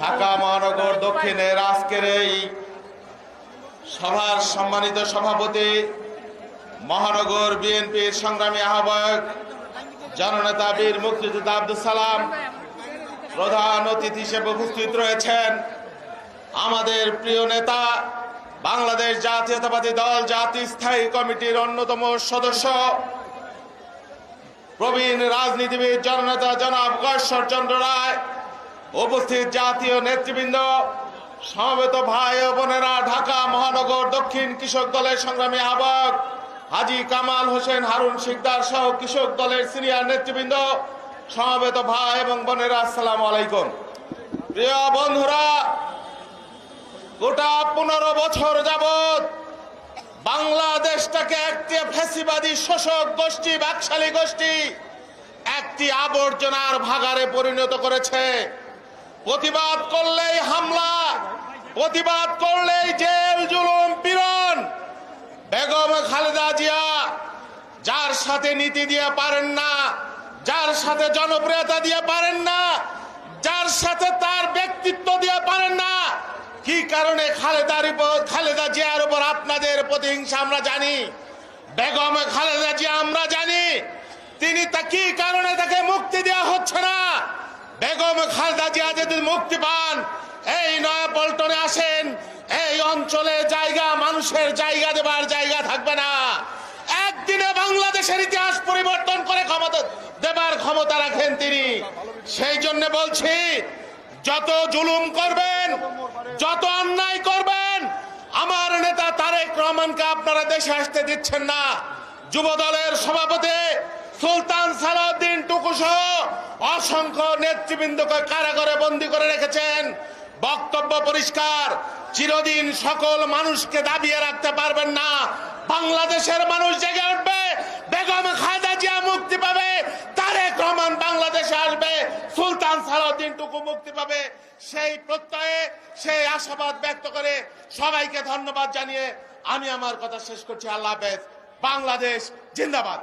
ঢাকা মহানগর দক্ষিণের আজকের এই সভার সম্মানিত সভাপতি, মহানগর বিএনপির সংগ্রামী আহ্বায়ক, জননেতা বীর মুক্তিযোদ্ধা আব্দুল সালাম, প্রধান অতিথি হিসেবে উপস্থিত রয়েছেন আমাদের প্রিয় নেতা, বাংলাদেশ জাতীয়তাবাদী দল জাতীয় স্থায়ী কমিটির অন্যতম সদস্য প্রবীণ রাজনীতিবিদ জননেতা জনাব গশ্বর চন্দ্র রায়, উপস্থিত জাতীয় নেতৃবৃন্দ, সমবেত ভাই ও বোনেরা ঢাকা মহানগর দক্ষিণ কৃষক দলের সংগ্রামী আহ্বায়ক হাজি কামাল হোসেন, হারুন শিকদার সহ কৃষক দলের সিনিয়র নেতৃবৃন্দ, সমবেত ভাই এবং বোনেরা, আসসালামু আলাইকুম। প্রিয় বন্ধুরা, গোটা পনেরো বছর যাবত বাংলাদেশটাকে একটি ফ্যাসিবাদী শোষক গোষ্ঠী বাকশালী গোষ্ঠী, একটি আবর্জনার ভাগারে পরিণত করেছে। প্রতিবাদ করলেই হামলা, প্রতিবাদ করলেই জেল, জুলুম, পীড়ন। বেগম খালেদা জিয়া যার সাথে নীতি দিয়ে পারেন না, যার সাথে জনপ্রিয়তা দিয়ে পারেন না, যার সাথে তার ব্যক্তিত্ব দিয়ে পারেন না, কি কারণে খালেদার খালেদা জিয়ার আপনাদের প্রতিহিংসা আমরা জানি। বেগম খালেদা জিয়া আমরা জানি। তিনি তা কি কারণে তাকে মুক্তি দেওয়া হচ্ছে না? বেগম খালেদা জিয়া যদি মুক্তি পান, এই নয়া পল্টনে আসেন, এই অঞ্চলে জায়গা, মানুষের জায়গা দেবার জায়গা থাকবে না। একদিনে বাংলাদেশের ইতিহাস পরিবর্তন করে ক্ষমতা দেবার ক্ষমতা রাখেন তিনি। সেই জন্য বলছি, যত জুলুম করবেন, যত অন্যায় করবেন আমার নেতা তারেক রহমানকে আপনারা দেশে আসতে দিচ্ছেন না। যুব দলের সভাপতি সুলতান সালাউদ্দিন টুকু সহ অসংখ্য নেতৃবৃন্দকে কারাগারে বন্দী করে রেখেছেন। বক্তব্য পরিষ্কার, চিরদিন সকল মানুষকে দাবিয়ে রাখতে পারবেন না। বাংলাদেশের মানুষ জেগে উঠবে, বেগম খালেদা জিয়া মুক্তি পাবে, তারেক রহমান বাংলাদেশে আসবে সুলতান সারা দিনটুকু মুক্তি পাবে। সেই প্রত্যয়ে, সেই আশাবাদ ব্যক্ত করে সবাইকে ধন্যবাদ জানিয়ে আমি আমার কথা শেষ করছি। আল্লাহ হাফেজ। বাংলাদেশ জিন্দাবাদ।